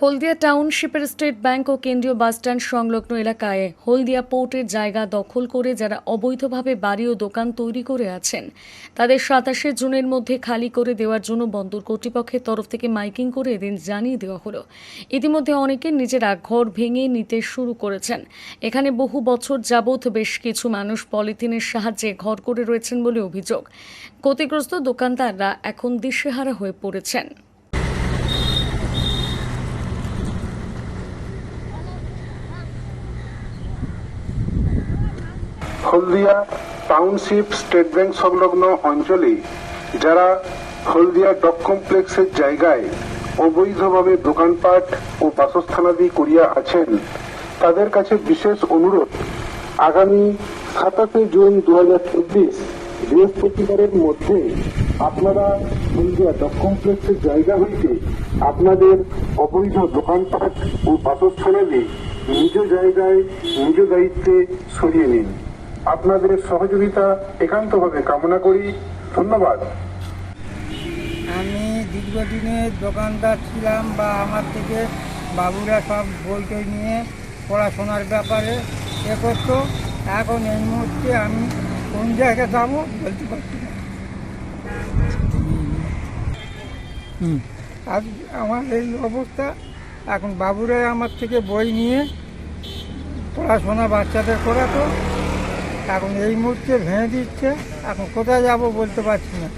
হলদিয়া টাউনশিপের state bank ও কেন্দ্রীয় বাসস্ট্যান্ড সংলগ্ন এলাকায় হলদিয়া পোর্টের জায়গা দখল করে যারা অবৈধভাবে বাড়ি ও দোকান তৈরি করে আছেন, তাদের সাতাশে জুনের মধ্যে খালি করে দেওয়ার জন্য বন্দর কর্তৃপক্ষের তরফ থেকে মাইকিং করে এদিন জানিয়ে দেওয়া হলো। ইতিমধ্যে অনেকে নিজেরা ঘর ভেঙে নিতে শুরু করেছেন। এখানে বহু বছর যাবৎ বেশ কিছু মানুষ পলিথিনের সাহায্যে ঘর করে রয়েছেন বলে অভিযোগ। ক্ষতিগ্রস্ত দোকানদাররা এখন দিশেহারা হয়ে পড়েছেন। হলদিয়া টাউনশিপ স্টেট ব্যাংক সংলগ্ন অঞ্চলে, যারা হলদিয়া ডক কমপ্লেক্সের জায়গায় অবৈধভাবে দোকানপাট ও বাসস্থানাদি করিয়া আছেন, তাদের কাছে বিশেষ অনুরোধ, আগামী সাতাশে জুন দু হাজার চব্বিশ, বৃহস্পতিবারের মধ্যে আপনারা হলদিয়া ডক কমপ্লেক্সের জায়গা হইতে আপনাদের অবৈধ দোকানপাট ও বাসস্থানাদি নিজ জায়গায়, নিজ দায়িত্বে সরিয়ে নিন। আপনাদের সহযোগিতা একান্তভাবে কামনা করি। ধন্যবাদ। আমি দীর্ঘদিনের দোকানদার ছিলাম বা আমার থেকে বাবুরা সব টই নিয়ে পড়াশোনার ব্যাপারে এ করতো। এখন এই মুহূর্তে আমি কোন জায়গায় যাব বলতে পারছি না। আজ আমার এই অবস্থা। এখন বাবুরাই আমার থেকে বই নিয়ে পড়াশোনা বাচ্চাদের করাতো। এখন এই মুহূর্তে ভেঙে দিচ্ছে এখন কোথায় যাব বলতে পারছি না।